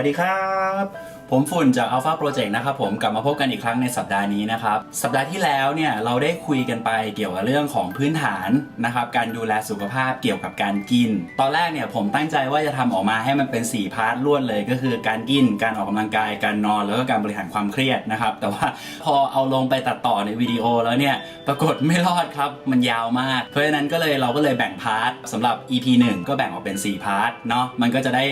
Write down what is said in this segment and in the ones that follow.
สวัสดีครับ ผมฝุ่นจาก Alpha Project นะครับผมกลับมาพบกันอีกครั้งในสัปดาห์นี้นะครับ สัปดาห์ที่แล้วเนี่ยเราได้คุยกันไปเกี่ยวกับเรื่องของพื้นฐานนะครับการดูแลสุขภาพเกี่ยวกับการกิน ตอนแรกเนี่ยผมตั้งใจว่าจะทำออกมาให้มันเป็น 4 พาร์ทล้วนเลยก็คือการกิน การออกกำลังกาย การนอนแล้วก็การบริหารความเครียดนะครับ แต่ว่าพอเอาลงไปตัดต่อในวิดีโอแล้วเนี่ยปรากฏไม่รอดครับมันยาวมาก เพราะฉะนั้นก็เลยเราก็เลยแบ่งพาร์ทสำหรับ EP 1 ก็แบ่งออกเป็น 4 พาร์ทเนาะมันก็จะได้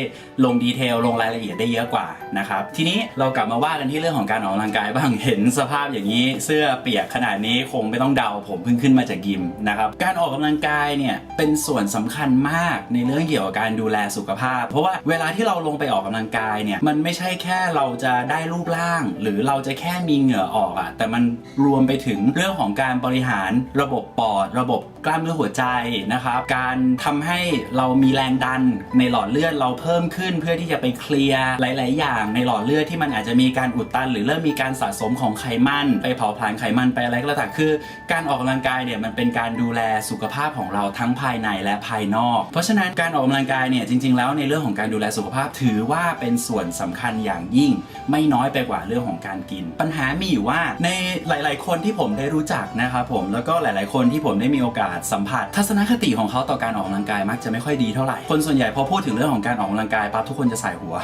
ลงดีเทลลงรายละเอียดได้เยอะกว่านะครับทีนี้เรากลับมาว่ากันที่เรื่องของการออกกำลังกายบ้างเห็นสภาพอย่างนี้ เสื้อเปียกขนาดนี้คงไม่ต้องเดาผมเพิ่งขึ้นมาจากยิมนะครับการออกกำลังกายเนี่ยเป็นส่วนสำคัญมากในเรื่องเกี่ยวกับการดูแลสุขภาพ เพราะว่าเวลาที่เราลงไปออกกำลังกายเนี่ยมันไม่ใช่แค่เราจะได้รูปร่าง หรือเราจะแค่มีเหงื่อออกอะแต่มันรวมไปถึงเรื่องของการบริหารระบบปอด ระบบกล้ามเนื้อหัวใจนะครับการทำให้เรามีแรงดันในหลอดเลือดเราเพิ่มขึ้นเพื่อที่จะไปเคลียร์หลาย ๆ อย่างในหลอดเลือดที่มันอาจจะมีการอุดตัน หรือเริ่มมีการสะสมของไขมัน ไปเผาผลาญไขมันไปอะไรก็แล้วแต่คือ การออกกำลังกายเนี่ยมันเป็นการดูแลสุขภาพของเราทั้งภายในและภายนอก เพราะฉะนั้นการออกกำลังกายเนี่ยจริง ๆ แล้วในเรื่องของการดูแลสุขภาพถือว่าเป็นส่วนสำคัญอย่างยิ่ง ไม่น้อยไปกว่าเรื่องของการกิน ปัญหามีอยู่ว่าในหลาย ๆ คนที่ผมได้รู้จักนะครับผมแล้วก็หลาย ๆ คนที่ผมได้มีโอกาสสัมผัส ทัศนคติของเขาต่อการออกกำลังกายมักจะไม่ค่อยดีเท่าไหร่คนส่วนใหญ่พอพูดถึงเรื่องของการออกกำลังกายปั๊บทุกคนจะใส่หัว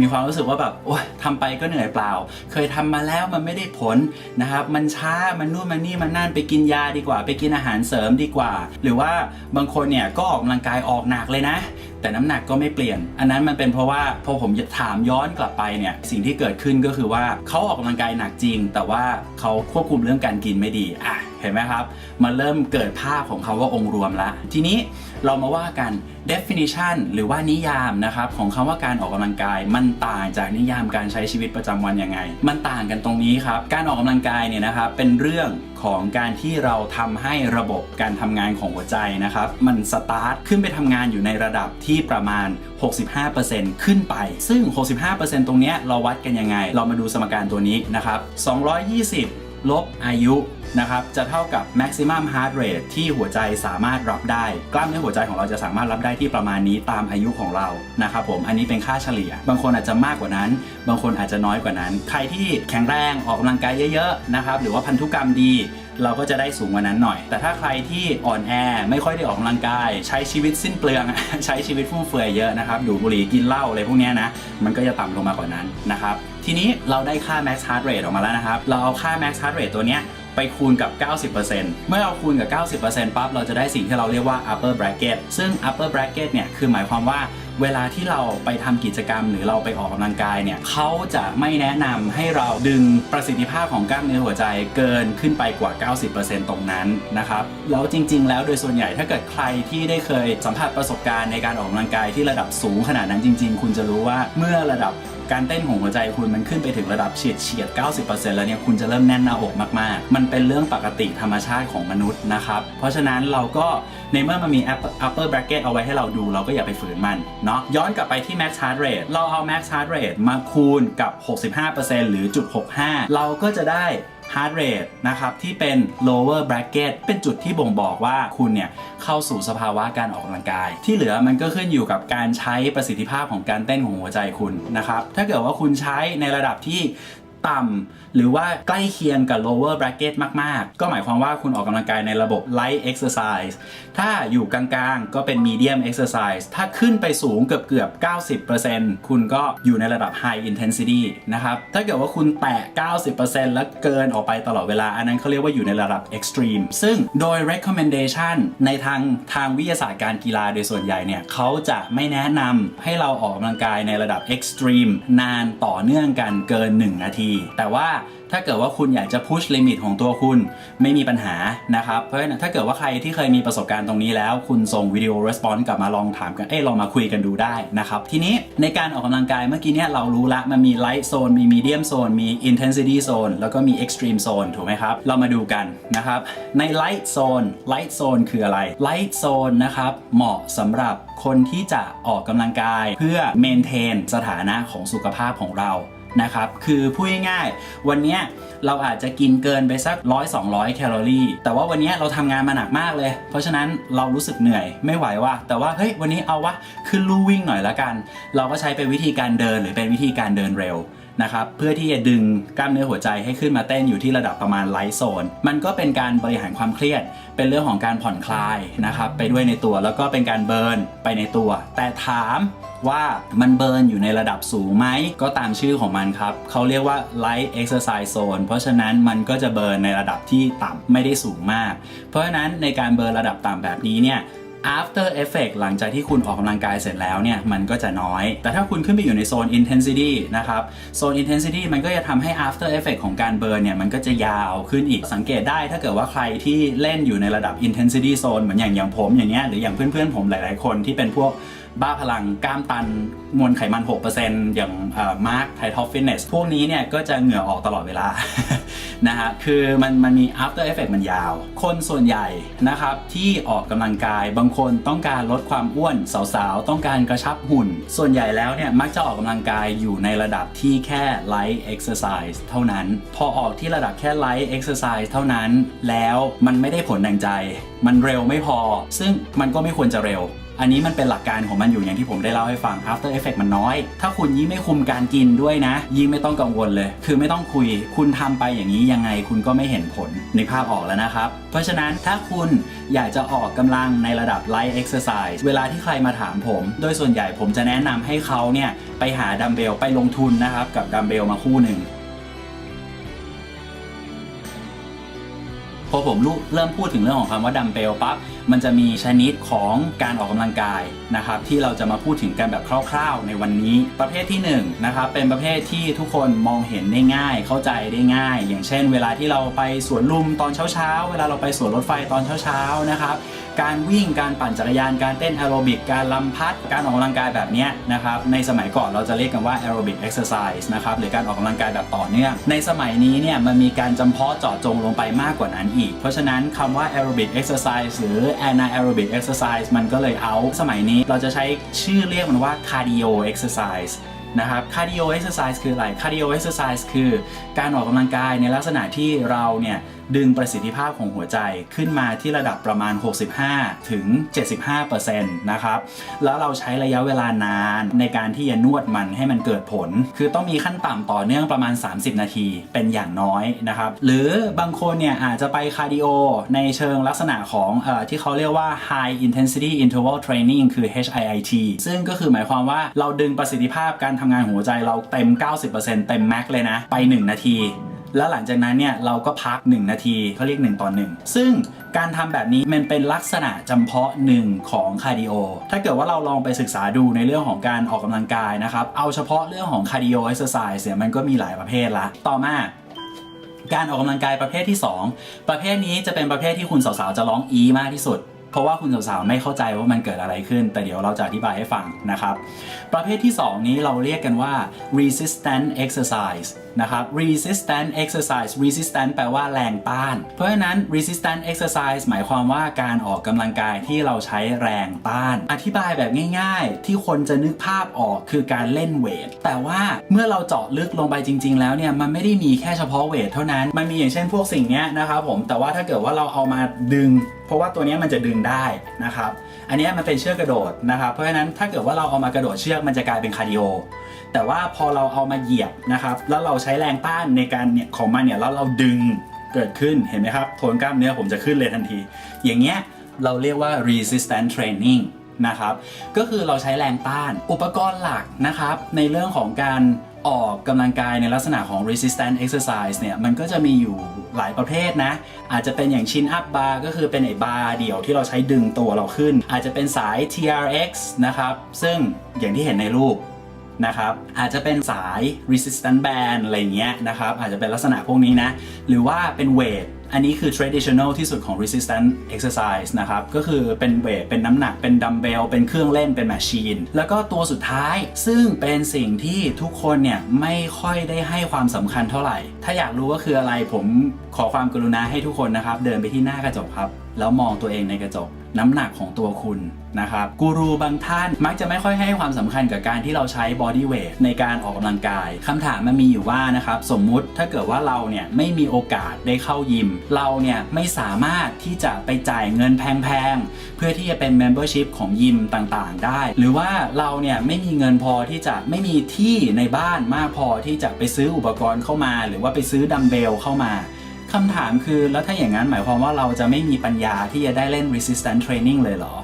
มีความรู้สึกว่าแบบโอ๊ยทำไปก็เหนื่อยเปล่า เคยทำมาแล้วมันไม่ได้ผลนะครับ มันช้ามันนู่นมันนี่มันนั่นไปกินยาดีกว่า ไปกินอาหารเสริมดีกว่า หรือว่าบางคนเนี่ยก็ออกกำลังกายออกหนักเลยนะ แต่น้ำหนักก็ไม่เปลี่ยน อันนั้นมันเป็นเพราะว่าพอผมถามย้อนกลับไปเนี่ยสิ่งที่เกิดขึ้นก็คือว่าเขาออกกำลังกายหนักจริง แต่ว่าเขาควบคุมเรื่องการกินไม่ดีอะเห็นไหมครับ มันเริ่มเกิดภาพของเขาว่าองค์รวมละทีนี้เรามาว่ากัน definition หรือว่านิยามนะครับของคำว่าการออกกำลังกาย มันต่างจากนิยามการใช้ชีวิตประจำวันยังไง มันต่างกันตรงนี้ครับ การออกกำลังกายเนี่ยนะครับเป็นเรื่องของการที่เราทำให้ระบบการทำงานของหัวใจนะครับ มันสตาร์ทขึ้นไปทำงานอยู่ในระดับที่ประมาณ 65%ขึ้นไป ซึ่ง 65%ตรงเนี้ยเราวัดกันยังไง เรามาดูสมการตัวนี้นะครับ220 ลบอายุนะครับจะเท่ากับ maximum heart rate ที่หัวใจสามารถรับได้ กล้ามเนื้อหัวใจของเราจะสามารถรับได้ที่ประมาณนี้ตามอายุของเรานะครับผมอันนี้เป็นค่าเฉลี่ย บางคนอาจจะมากกว่านั้น บางคนอาจจะน้อยกว่านั้น ใครที่แข็งแรงออกกำลังกายเยอะๆนะครับหรือว่าพันธุกรรมดีเราก็จะได้สูงกว่านั้นหน่อย แต่ถ้าใครที่อ่อนแอไม่ค่อยได้ออกกำลังกาย ใช้ชีวิตสิ้นเปลือง ใช้ชีวิตฟุ่มเฟือยเยอะนะครับดูบุหรี่กินเหล้าอะไรพวกนี้นะ มันก็จะต่ำลงมากว่านั้นนะครับ ทีนี้เราได้ค่า max heart rate ออกมาแล้วนะครับ เราเอาค่า max heart rate ตัวเนี้ยไปคูณกับ 90%เมื่อเราคูณกับ 90%ปั๊บ เราจะได้สิ่งที่เราเรียกว่า upper bracket ซึ่ง upper bracket เนี่ย คือหมายความว่าเวลาที่เราไปทำกิจกรรมหรือเราไปออกกำลังกายเนี่ยเขาจะไม่แนะนำให้เราดึงประสิทธิภาพของกล้ามเนื้อหัวใจเกินขึ้นไปกว่า 90%ตรงนั้นนะครับแล้วจริง ๆ แล้วโดยส่วนใหญ่ถ้าเกิดใครที่ได้เคยสัมผัสประสบการณ์ในการออกกำลังกายที่ระดับสูงขนาดนั้นจริง ๆ คุณจะรู้ว่าเมื่อระดับ การเต้นของหัวใจคุณมันขึ้นไปถึงระดับเฉียดเฉียด 90%แล้วเนี่ยคุณจะเริ่มแน่นหน้าอกมากๆ มันเป็นเรื่องปกติธรรมชาติของมนุษย์นะครับ เพราะฉะนั้นเราก็ในเมื่อมันมี upper upper bracket เอาไว้ให้เราดูเราก็อย่าไปฝืนมันเนาะย้อนกลับไปที่ max heart rate เราเอา max heart rate มาคูณกับ 65%หรือจุด65 เราก็จะได้ heart rate นะครับที่เป็น lower bracket เป็นจุดที่บ่งบอกว่าคุณเนี่ยเข้าสู่สภาวะการออกกำลังกาย ที่เหลือมันก็ขึ้นอยู่กับการใช้ประสิทธิภาพของการเต้นของหัวใจคุณนะครับถ้าเกิดว่าคุณใช้ในระดับที่ ต่ำหรือว่าใกล้เคียงกับ lower bracket มาก ๆ ก็หมายความว่าคุณออกกำลังกายในระบบ light exercise ถ้าอยู่กลางๆ ก็เป็น medium exercise ถ้าขึ้นไปสูงเกือบเกือบ 90%คุณก็อยู่ในระดับ high intensity นะครับ ถ้าเกิดว่าคุณแตะ 90%แล้วเกินออกไปตลอดเวลา อันนั้นเขาเรียกว่าอยู่ในระดับ extreme ซึ่งโดย recommendation ในทางทางวิทยาศาสตร์การกีฬาโดยส่วนใหญ่เนี่ยเขาจะไม่แนะนำให้เราออกกำลังกายในระดับ extreme นานต่อเนื่องกันเกิน 1 นาทีแต่ว่าถ้าเกิดว่าคุณอยากจะพุชลิมิตของตัวคุณไม่มีปัญหานะครับ เพราะฉะนั้นถ้าเกิดว่าใครที่เคยมีประสบการณ์ตรงนี้แล้ว คุณส่งวิดีโอรีสปอนส์กลับมาลองถามกันเอ้ลองมาคุยกันดูได้นะครับ ทีนี้ในการออกกำลังกายเมื่อกี้เนี่ยเรารู้ละมันมีไลท์โซนมีมีเดียมโซนมีอินเทนซิตี้โซนแล้วก็มีเอ็กซ์ตรีมโซนถูกไหมครับ เรามาดูกันนะครับในไลท์โซนไลท์โซนคืออะไรไลท์โซนนะครับเหมาะสำหรับคนที่จะออกกำลังกายเพื่อเมนเทนสถานะของสุขภาพของเรา นะครับ คือพูดง่ายๆ วันนี้เราอาจจะกินเกินไปสักร้อยสองร้อยแคลอรี่ แต่ว่าวันนี้เราทำงานมาหนักมากเลย เพราะฉะนั้นเรารู้สึกเหนื่อยไม่ไหวว่ะ แต่ว่าเฮ้ยวันนี้เอาวะขึ้นลู่วิ่งหน่อยละกัน เราก็ใช้เป็นวิธีการเดินหรือเป็นวิธีการเดินเร็ว นะครับเพื่อที่จะดึงกล้ามเนื้อหัวใจให้ขึ้นมาเต้นอยู่ที่ระดับประมาณไลท์โซน มันก็เป็นการบริหารความเครียด เป็นเรื่องของการผ่อนคลายนะครับไปด้วยในตัวแล้วก็เป็นการเบิร์นไปในตัว แต่ถามว่ามันเบิร์นอยู่ในระดับสูงไหมก็ตามชื่อของมันครับเขาเรียกว่า light exercise zone เพราะฉะนั้นมันก็จะเบิร์นในระดับที่ต่ำไม่ได้สูงมาก เพราะฉะนั้นในการเบิร์นระดับต่ำแบบนี้เนี่ย after effect หลังจากที่คุณออกกำลังกายเสร็จแล้วเนี่ย มันก็จะน้อย แต่ถ้าคุณขึ้นไปอยู่ในโซน intensity นะครับ โซน intensity มันก็จะทำให้ after effect ของการเบิร์นเนี่ย มันก็จะยาวขึ้นอีก สังเกตได้ถ้าเกิดว่าใครที่เล่นอยู่ในระดับ intensity zone เหมือนอย่างอย่างผมอย่างเงี้ย หรืออย่างเพื่อนๆผมหลายๆคนที่เป็นพวก บ้าพลังกล้ามตันมวลไขมัน 6%อย่างมาร์คไททอฟฟิตเนสพวกนี้เนี่ยก็จะเหงื่อออกตลอดเวลานะฮะคือมันมันมี after effect มันยาว คนส่วนใหญ่นะครับที่ออกกำลังกายบางคนต้องการลดความอ้วนสาวๆ ต้องการกระชับหุ่น ส่วนใหญ่แล้วเนี่ยมักจะออกกำลังกายอยู่ในระดับที่แค่ light exercise เท่านั้น พอออกที่ระดับแค่ light exercise เท่านั้น แล้วมันไม่ได้ผลดังใจ มันเร็วไม่พอ ซึ่งมันก็ไม่ควรจะเร็ว อันนี้มันเป็นหลักการของมันอยู่อย่างที่ผมได้เล่าให้ฟัง after effect มันน้อย ถ้าคุณยิ่งไม่คุมการกินด้วยนะ ยิ่งไม่ต้องกังวลเลย คือไม่ต้องคุย คุณทำไปอย่างนี้ยังไงคุณก็ไม่เห็นผลในภาพออกแล้วนะครับ เพราะฉะนั้นถ้าคุณอยากจะออกกำลังในระดับ light exercise เวลาที่ใครมาถามผม โดยส่วนใหญ่ผมจะแนะนำให้เขาเนี่ยไปหาดัมเบลไปลงทุนนะครับกับดัมเบลมาคู่หนึ่ง พอผมเริ่มพูดถึงเรื่องของคำว่าดัมเบลปั๊บมันจะมีชนิดของการออกกำลังกายนะครับที่เราจะมาพูดถึงกันแบบคร่าว ๆ ในวันนี้ ประเภทที่1นงนะครับเป็นประเภทที่ทุกคนมองเห็นได้ง่าย เข้าใจได้ง่าย อย่างเช่น เวลาที่เราไปสวนลุมตอนเช้าๆ เวลาเราไปสวนรถไฟตอนเช้าๆนะครับ การวิ่งการปั่นจักรยานการเต้นแอโรบิกการลำพัดการออกกำลังกายแบบนี้นะครับในสมัยก่อนเราจะเรียกกันว่าแอโรบิกเอ็กซ์ไซส์นะครับหรือการออกกำลังกายแบบต่อเนื่องในสมัยนี้เนี่ยมันมีการจำเพาะเจาะจงลงไปมากกว่านั้นอีก เพราะฉะนั้นคำว่า aerobic exercise หรือ anaerobic exercise มันก็เลยเอา สมัยนี้เราจะใช้ชื่อเรียกมันว่า cardio exercise นะครับ cardio exercise คืออะไร cardio exercise คือการออกกำลังกายในลักษณะที่เราเนี่ย ดึงประสิทธิภาพของหัวใจขึ้นมาที่ระดับประมาณ 65 ถึง 75%นะครับ แล้วเราใช้ระยะเวลานานในการที่จะนวดมันให้มันเกิดผล คือต้องมีขั้นต่ำต่อเนื่องประมาณ 30 นาทีเป็นอย่างน้อยนะครับ หรือบางคนเนี่ยอาจจะไปคาร์ดิโอในเชิงลักษณะของอที่เขาเรียกว่า high intensity interval training คือ HIIT ซึ่งก็คือหมายความว่าเราดึงประสิทธิภาพการทำงานหัวใจเราเต็ม 90%เต็มแม็กเลยนะ ไป 1 นาที แล้วหลังจากนั้นเนี่ยเราก็พัก 1 นาทีเขาเรียก 1 ต่อ 1 ซึ่งการทำแบบนี้มันเป็นลักษณะจำเพาะหนึ่งของคาร์ดิโอ ถ้าเกิดว่าเราลองไปศึกษาดูในเรื่องของการออกกำลังกายนะครับ เอาเฉพาะเรื่องของคาร์ดิโอเอ็กซ์ไซส์เนี่ยมันก็มีหลายประเภทละ ต่อมาการออกกำลังกายประเภทที่ 2 ประเภทนี้จะเป็นประเภทที่คุณสาวๆจะร้องอีมากที่สุด เพราะว่าคุณสาวๆไม่เข้าใจว่ามันเกิดอะไรขึ้น แต่เดี๋ยวเราจะอธิบายให้ฟังนะครับ ประเภทที่ 2 นี้เราเรียกกันว่า resistant exercise นะครับ resistant exercise resistant แปลว่าแรงต้าน เพราะฉะนั้น resistant exercise หมายความว่าการออกกำลังกายที่เราใช้แรงต้าน อธิบายแบบง่าย ๆ ที่คนจะนึกภาพออกคือการเล่นเวท แต่ว่าเมื่อเราเจาะลึกลงไปจริง ๆ แล้วเนี่ย มันไม่ได้มีแค่เฉพาะเวทเท่านั้น มันมีอย่างเช่นพวกสิ่งนี้นะครับผม แต่ว่าถ้าเกิดว่าเราเอามาดึงเพราะว่าตัวนี้มันจะดึงได้นะครับ อันนี้มันเป็นเชือกกระโดดนะครับ เพราะฉะนั้นถ้าเกิดว่าเราเอามากระโดดเชือกมันจะกลายเป็นคาร์ดิโอ แต่ว่าพอเราเอามาเหยียบนะครับ แล้วเราใช้แรงต้านในการเนี่ยของมันเนี่ยแล้วเราดึงเกิดขึ้นเห็นไหมครับโทนกล้ามเนื้อผมจะขึ้นเลยทันที อย่างเงี้ยเราเรียกว่า resistant training นะครับ ก็คือเราใช้แรงต้าน อุปกรณ์หลักนะครับ ในเรื่องของการออกกำลังกายในลักษณะของ resistant exercise เนี่ย มันก็จะมีอยู่หลายประเภทนะ อาจจะเป็นอย่าง chin up bar ก็คือเป็นไอ้บาร์เดี่ยวที่เราใช้ดึงตัวเราขึ้น อาจจะเป็นสาย TRX นะครับ ซึ่งอย่างที่เห็นในรูป นะครับ อาจจะเป็นสาย resistant band อะไรเงี้ยนะครับ อาจจะเป็นลักษณะพวกนี้นะ หรือว่าเป็นเวทอันนี้คือ traditional ที่สุดของ resistant exercise นะครับ ก็คือเป็นเวท เป็นน้ำหนัก เป็นดัมเบล เป็นเครื่องเล่น เป็นแมชชีน แล้วก็ตัวสุดท้าย ซึ่งเป็นสิ่งที่ทุกคนเนี่ยไม่ค่อยได้ให้ความสำคัญเท่าไหร่ ถ้าอยากรู้ว่าคืออะไรผมขอความกรุณาให้ทุกคนนะครับ เดินไปที่หน้ากระจกครับแล้วมองตัวเองในกระจกน้ำหนักของตัวคุณนะครับกูรูบางท่านมักจะไม่ค่อยให้ความสำคัญกับการที่เราใช้ body weight ในการออกกำลังกายคำถามมันมีอยู่ว่านะครับสมมุติถ้าเกิดว่าเราเนี่ยไม่มีโอกาสได้เข้ายิม เราเนี่ยไม่สามารถที่จะไปจ่ายเงินแพงๆ เพื่อที่จะเป็น membership ของยิมต่างๆ ได้ หรือว่าเราเนี่ยไม่มีเงินพอที่จะไม่มีที่ในบ้านมากพอที่จะไปซื้ออุปกรณ์เข้ามา หรือว่าไปซื้อดัมเบลเข้ามา คำถามคือแล้วถ้าอย่างนั้นหมายความว่าเราจะไม่มีปัญญาที่จะได้เล่น resistance training เลยเหรอ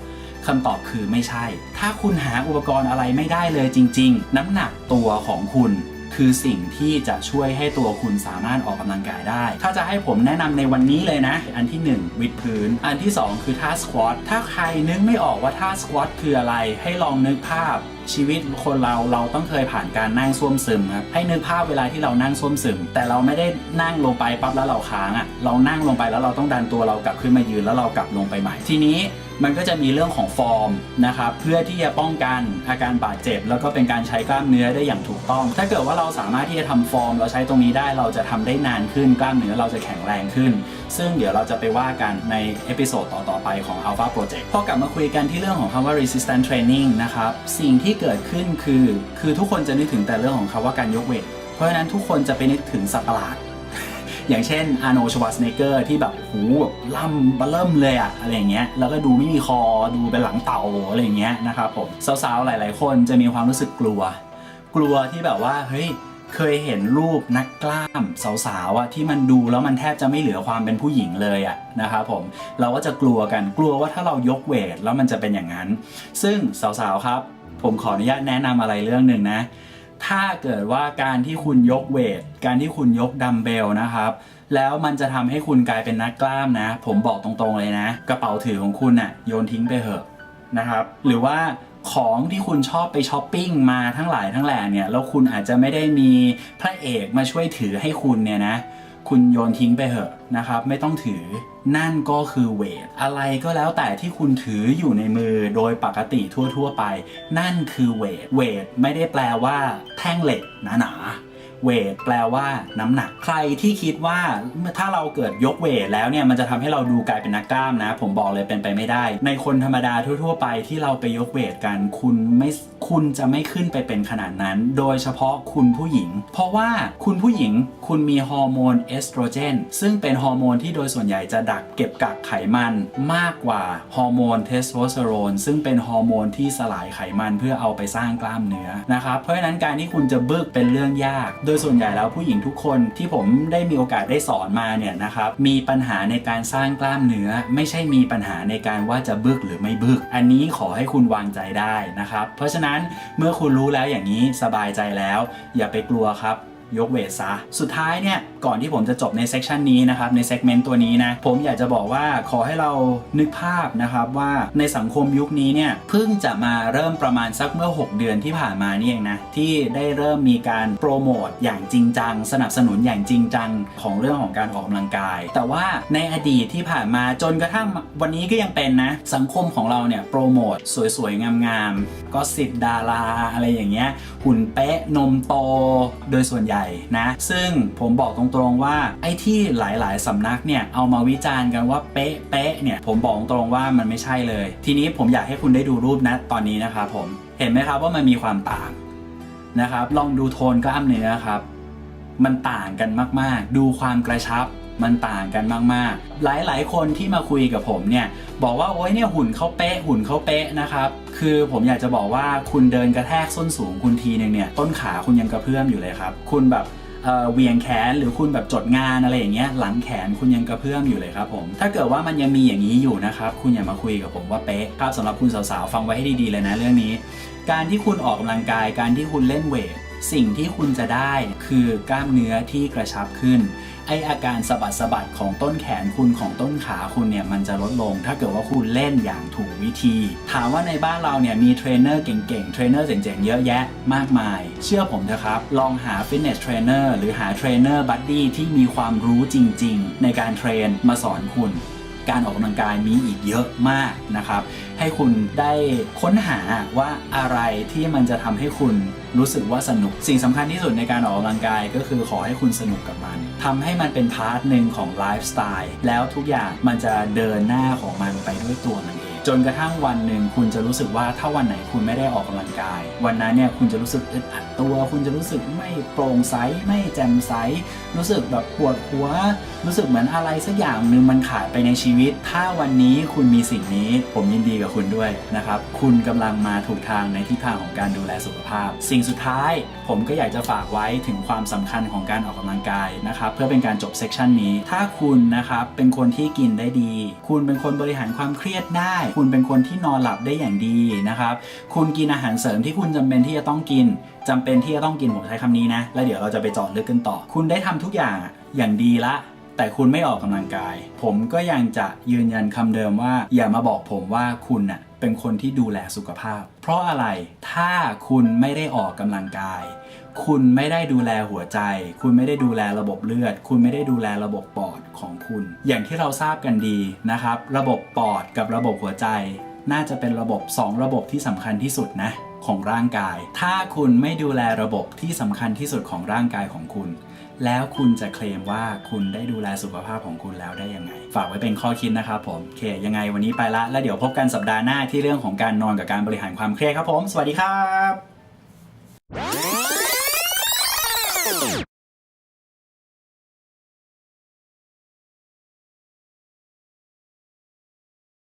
คำตอบคือไม่ใช่ ถ้าคุณหาอุปกรณ์อะไรไม่ได้เลยจริง ๆ น้ำหนักตัวของคุณ คือสิ่งที่จะช่วยให้ตัวคุณสามารถออกกำลังกายได้ ถ้าจะให้ผมแนะนำในวันนี้เลยนะ อันที่ 1 วิดพื้น อันที่ 2 คือท่าสควอตถ้าใครนึกไม่ออกว่าท่าสควอตคืออะไร ให้ลองนึกภาพชีวิตคนเราเราต้องเคยผ่านการนั่งส้วมซึมครับให้นึกภาพเวลาที่เรานั่งส้วมซึม แต่เราไม่ได้นั่งลงไปปั๊บแล้วเราค้างอะ่ะเรานั่งลงไปแล้วเราต้องดันตัวเรากลับขึ้นมายืนแล้วเรากลับลงไปใหม่ ทีนี้ มันก็จะมีเรื่องของฟอร์มนะครับเพื่อที่จะป้องกันอาการบาดเจ็บ แล้วก็เป็นการใช้กล้ามเนื้อได้อย่างถูกต้อง ถ้าเกิดว่าเราสามารถที่จะทำฟอร์ม เราใช้ตรงนี้ได้เราจะทำได้นานขึ้นกล้ามเนื้อเราจะแข็งแรงขึ้น ซึ่งเดี๋ยวเราจะไปว่ากันในเอพิโซดต่อๆไปของ Alpha Project พอกลับมาคุยกันที่เรื่องของคำว่า resistance training นะครับสิ่งที่เกิดขึ้นคือ คือทุกคนจะนึกถึงแต่เรื่องของคำว่าการยกเวทเพราะฉะนั้นทุกคนจะไปนึกถึงสัตว์ประหลาด อย่างเช่นอาร์โนชวาสเนเกอร์ที่แบบหูแบบล่ำบะเริ่มเลยอะอะไรอย่างเงี้ยแล้วก็ดูไม่มีคอดูเป็นหลังเต่าอะไรอย่างเงี้ยนะครับผมสาวๆหลาย ๆ คนจะมีความรู้สึกกลัว กลัวที่แบบว่าเฮ้ยเคยเห็นรูปนักกล้ามสาวๆอะที่มันดูแล้วมันแทบจะไม่เหลือความเป็นผู้หญิงเลยอะนะครับผมเราก็จะกลัวกันกลัวว่าถ้าเรายกเวทแล้วมันจะเป็นอย่างนั้น ซึ่งสาวๆครับ ผมขออนุญาตแนะนำอะไรเรื่องหนึ่งนะ ถ้าเกิดว่าการที่คุณยกเวท การที่คุณยกดัมเบลนะครับ แล้วมันจะทำให้คุณกลายเป็นนักกล้ามนะ ผมบอกตรงๆเลยนะ กระเป๋าถือของคุณน่ะโยนทิ้งไปเถอะนะครับ หรือว่าของที่คุณชอบไปช้อปปิ้งมาทั้งหลายทั้งแหล่เนี่ย แล้วคุณอาจจะไม่ได้มีพระเอกมาช่วยถือให้คุณเนี่ยนะ คุณโยนทิ้งไปเถอะนะครับ ไม่ต้องถือนั่นก็คือเวท อะไรก็แล้วแต่ที่คุณถืออยู่ในมือโดยปกติทั่วๆไป นั่นคือเวท เวทไม่ได้แปลว่าแท่งเหล็กหนาๆ เวทแปลว่าน้ำหนัก ใครที่คิดว่าถ้าเราเกิดยกเวทแล้วเนี่ยมันจะทำให้เราดูกลายเป็นนักกล้ามนะ ผมบอกเลยเป็นไปไม่ได้ ในคนธรรมดาทั่ว ๆ ไปที่เราไปยกเวทกัน คุณไม่คุณจะไม่ขึ้นไปเป็นขนาดนั้น โดยเฉพาะคุณผู้หญิง เพราะว่าคุณผู้หญิงคุณมีฮอร์โมนเอสโตรเจนซึ่งเป็นฮอร์โมนที่โดยส่วนใหญ่จะดักเก็บกักไขมันมากกว่าฮอร์โมนเทสโทสเตอโรนซึ่งเป็นฮอร์โมนที่สลายไขมันเพื่อเอาไปสร้างกล้ามเนื้อนะครับเพราะฉะนั้นการที่คุณจะบึกเป็นเรื่องยากโดยส่วนใหญ่แล้วผู้หญิงทุกคนที่ผมได้มีโอกาสได้สอนมาเนี่ยนะครับมีปัญหาในการสร้างกล้ามเนื้อ ไม่ใช่มีปัญหาในการว่าจะบึกหรือไม่บึก อันนี้ขอให้คุณวางใจได้นะครับ เพราะฉะนั้นเมื่อคุณรู้แล้วอย่างนี้สบายใจแล้ว อย่าไปกลัวครับ ยกเวทซะสุดท้ายเนี่ย ก่อนที่ผมจะจบในเซกชันนี้นะครับในเซกเมนต์ตัวนี้นะผมอยากจะบอกว่าขอให้เรานึกภาพนะครับว่าในสังคมยุคนี้เนี่ยเพิ่งจะมาเริ่มประมาณสักเมื่อ 6 เดือนที่ผ่านมานี่เองนะที่ได้เริ่มมีการโปรโมทอย่างจริงจัง สนับสนุนอย่างจริงจังของเรื่องของการออกกำลังกาย แต่ว่าในอดีตที่ผ่านมาจนกระทั่งวันนี้ก็ยังเป็นนะสังคมของเราเนี่ยโปรโมทสวยๆงามๆก็สิบดาราอะไรอย่างเงี้ยหุ่นเป๊ะนมโตโดยส่วนใหญ่นะ ซึ่งผมบอกตรรงๆว่าไอ้ที่หลายๆสำนักเนี่ยเอามาวิจารณ์กันว่าเป๊ะเป๊ะเนี่ยผมบอกตรงว่ามันไม่ใช่เลย ทีนี้ผมอยากให้คุณได้ดูรูปนะตอนนี้นะครับผมเห็นไหมครับว่ามันมีความต่างนะครับ ลองดูโทนกล้ามเนื้อครับ มันต่างกันมากๆ ดูความกระชับมันต่างกันมากๆ หลายๆ คนที่มาคุยกับผมเนี่ย บอกว่าโอ๊ยเนี่ยหุ่นเขาเป๊ะหุ่นเขาเป๊ะนะครับ คือผมอยากจะบอกว่าคุณเดินกระแทกส้นสูงคุณทีนึงเนี่ย ต้นขาคุณยังกระเพื่อมอยู่เลยครับ คุณแบบ เอ่อเหวียงแขนหรือคุณแบบจดงานอะไรอย่างเงี้ยหลังแขนคุณยังกระเพื่อมอยู่เลยครับผมถ้าเกิดว่ามันยังมีอย่างนี้อยู่นะครับคุณอย่ามาคุยกับผมว่าเป๊ะครับสำหรับคุณสาวๆฟังไว้ให้ดีๆเลยนะเรื่องนี้ การที่คุณออกกำลังกายการที่คุณเล่นเวทสิ่งที่คุณจะได้คือกล้ามเนื้อที่กระชับขึ้น ไออาการสะบัดสะบัดของต้นแขนคุณของต้นขาคุณเนี่ยมันจะลดลง ถ้าเกิดว่าคุณเล่นอย่างถูกวิธี ถามว่าในบ้านเราเนี่ยมีเทรนเนอร์เก่งๆ เทรนเนอร์เจ๋งๆ เยอะแยะมากมาย เชื่อผมเถอะครับ ลองหาฟิตเนสเทรนเนอร์หรือหาเทรนเนอร์บัดดี้ที่มีความรู้จริงๆ ในการเทรนมาสอนคุณ การออกกำลังกายมีอีกเยอะมากนะครับ ให้คุณได้ค้นหาว่าอะไรที่มันจะทำให้คุณรู้สึกว่าสนุก สิ่งสำคัญที่สุดในการออกกำลังกายก็คือขอให้คุณสนุกกับมันทำให้มันเป็นพาร์ทหนึ่งของไลฟ์สไตล์แล้วทุกอย่างมันจะเดินหน้าของมันไปด้วยตัวมันเอง จนกระทั่งวันหนึ่งคุณจะรู้สึกว่าถ้าวันไหนคุณไม่ได้ออกกำลังกาย วันนั้นเนี่ยคุณจะรู้สึกอึดอัดตัว คุณจะรู้สึกไม่โปร่งใสไม่แจ่มใส รู้สึกแบบปวดหัว รู้สึกเหมือนอะไรสักอย่างหนึ่งมันขาดไปในชีวิต ถ้าวันนี้คุณมีสิ่งนี้ ผมยินดีกับคุณด้วยนะครับ คุณกำลังมาถูกทางในทิศทางของการดูแลสุขภาพ สิ่งสุดท้าย ผมก็อยากจะฝากไว้ถึงความสำคัญของการออกกำลังกายนะครับเพื่อเป็นการจบเซกชันนี้ ถ้าคุณนะครับเป็นคนที่กินได้ดี คุณเป็นคนบริหารความเครียดได้คุณเป็นคนที่นอนหลับได้อย่างดีนะครับ คุณกินอาหารเสริมที่คุณจำเป็นที่จะต้องกินจำเป็นที่จะต้องกินผมใช้คำนี้นะ แล้วเดี๋ยวเราจะไปเจาะลึกกันต่อ คุณได้ทำทุกอย่างอย่างดีละแต่คุณไม่ออกกำลังกาย ผมก็ยังจะยืนยันคำเดิมว่า อย่ามาบอกผมว่าคุณน่ะเป็นคนที่ดูแลสุขภาพ เพราะอะไรถ้าคุณไม่ได้ออกกำลังกาย คุณไม่ได้ดูแลหัวใจ คุณไม่ได้ดูแลระบบเลือด คุณไม่ได้ดูแลระบบปอดของคุณ อย่างที่เราทราบกันดีนะครับ ระบบปอดกับระบบหัวใจ น่าจะเป็นระบบ 2 ระบบที่สำคัญที่สุดนะของร่างกาย ถ้าคุณไม่ดูแลระบบที่สำคัญที่สุดของร่างกายของคุณ แล้วคุณจะเคลมว่าคุณได้ดูแลสุขภาพของคุณแล้วได้ยังไง ฝากไว้เป็นข้อคิดนะครับผมโอเค ยังไงวันนี้ไปละ แล้วเดี๋ยวพบกันสัปดาห์หน้าที่เรื่องของการนอนกับการบริหารความเครียดครับผม สวัสดีครับ